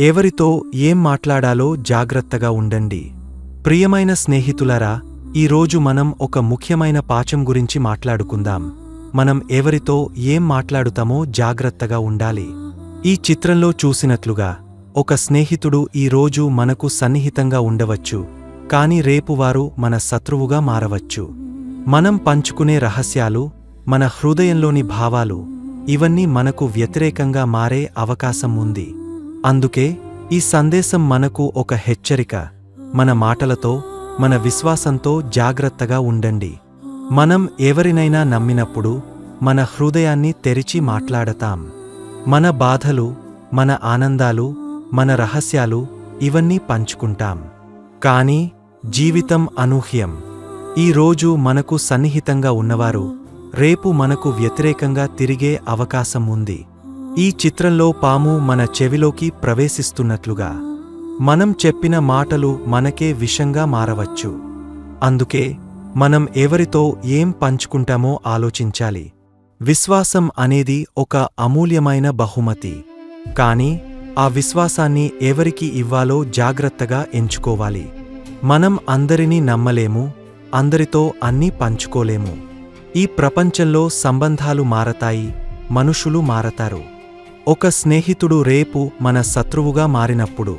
ఎవరితో ఏం మాట్లాడాలో జాగ్రత్తగా ఉండండి. ప్రియమైన స్నేహితులరా ఈరోజు మనం ఒక ముఖ్యమైన పాచం గురించి మాట్లాడుకుందాం. మనం ఎవరితో ఏం మాట్లాడుతామో జాగ్రత్తగా ఉండాలి. ఈ చిత్రంలో చూసినట్లుగా ఒక స్నేహితుడు ఈరోజు మనకు సన్నిహితంగా ఉండవచ్చు కాని రేపు వారు మన శత్రువుగా మారవచ్చు. మనం పంచుకునే రహస్యాలు మన హృదయంలోని భావాలు ఇవన్నీ మనకు వ్యతిరేకంగా మారే అవకాశం ఉంది. అందుకే ఈ సందేశం మనకు ఒక హెచ్చరిక. మన మాటలతో మన విశ్వాసంతో జాగ్రత్తగా ఉండండి. మనం ఎవరినైనా నమ్మినప్పుడు మన హృదయాన్ని తెరిచి మాట్లాడతాం. మన బాధలు మన ఆనందాలు మన రహస్యాలు ఇవన్నీ పంచుకుంటాం. కానీ జీవితం అనూహ్యం. ఈ రోజు మనకు సన్నిహితంగా ఉన్నవారు రేపు మనకు వ్యతిరేకంగా తిరిగే అవకాశం ఉంది. ఈ చిత్రంలో పాము మన చెవిలోకి ప్రవేశిస్తున్నట్లుగా. మనం చెప్పిన మాటలు మనకే విషంగా మారవచ్చు. అందుకే మనం ఎవరితో ఏం పంచుకుంటామో ఆలోచించాలి. విశ్వాసం అనేది ఒక అమూల్యమైన బహుమతి. కాని ఆ విశ్వాసాన్ని ఎవరికి ఇవ్వాలో జాగ్రత్తగా ఎంచుకోవాలి. మనం అందరినీ నమ్మలేము అందరితో అన్నీ పంచుకోలేము. ఈ ప్రపంచంలో సంబంధాలు మారతాయి మనుషులు మారతారు. ఒక స్నేహితుడు రేపు మన శత్రువుగా మారినప్పుడు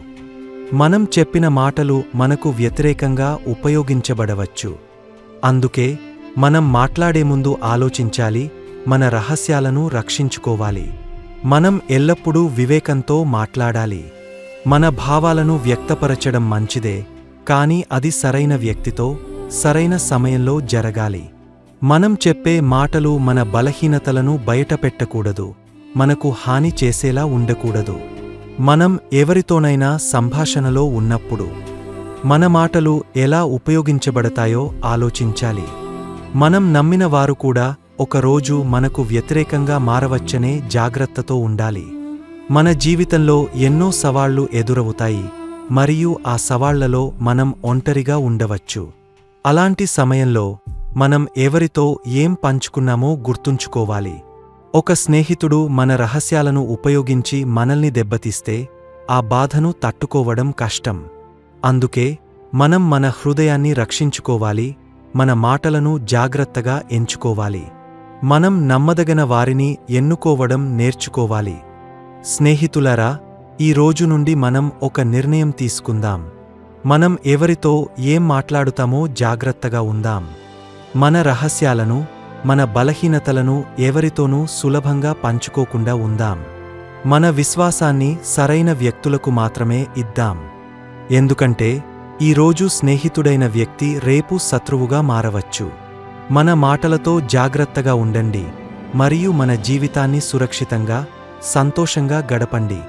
మనం చెప్పిన మాటలు మనకు వ్యతిరేకంగా ఉపయోగించబడవచ్చు. అందుకే మనం మాట్లాడే ముందు ఆలోచించాలి మన రహస్యాలను రక్షించుకోవాలి. మనం ఎల్లప్పుడూ వివేకంతో మాట్లాడాలి. మన భావాలను వ్యక్తపరచడం మంచిదే కానీ అది సరైన వ్యక్తితో సరైన సమయంలో జరగాలి. మనం చెప్పే మాటలు మన బలహీనతలను బయటపెట్టకూడదు. మనకు హాని చేసేలా ఉండకూడదు. మనం ఎవరితోనైనా సంభాషణలో ఉన్నప్పుడు మన మాటలు ఎలా ఉపయోగించబడతాయో ఆలోచించాలి. మనం నమ్మిన వారు కూడా ఒకరోజు మనకు వ్యతిరేకంగా మారవచ్చనే జాగ్రత్తతో ఉండాలి. మన జీవితంలో ఎన్నో సవాళ్ళు ఎదురవుతాయి మరియు ఆ సవాళ్ళలో మనం ఒంటరిగా ఉండవచ్చు. అలాంటి సమయంలో మనం ఎవరితో ఏం పంచుకున్నామో గుర్తుంచుకోవాలి. ఒక స్నేహితుడు మన రహస్యాలను ఉపయోగించి మనల్ని దెబ్బతీస్తే ఆ బాధను తట్టుకోవడం కష్టం. అందుకే మనం మన హృదయాన్ని రక్షించుకోవాలి మన మాటలను జాగ్రత్తగా ఎంచుకోవాలి. మనం నమ్మదగిన వారిని ఎన్నుకోవడం నేర్చుకోవాలి. స్నేహితులరా ఈ రోజు నుండి మనం ఒక నిర్ణయం తీసుకుందాం. మనం ఎవరితో ఏం మాట్లాడుతామో జాగ్రత్తగా ఉందాం. మన రహస్యాలను మన బలహీనతలను ఎవరితోనూ సులభంగా పంచుకోకుండా ఉందాం. మన విశ్వాసాన్ని సరైన వ్యక్తులకు మాత్రమే ఇద్దాం. ఎందుకంటే ఈరోజు స్నేహితుడైన వ్యక్తి రేపు శత్రువుగా మారవచ్చు. మన మాటలతో జాగ్రత్తగా ఉండండి. మరియు మన జీవితాన్ని సురక్షితంగా సంతోషంగా గడపండి.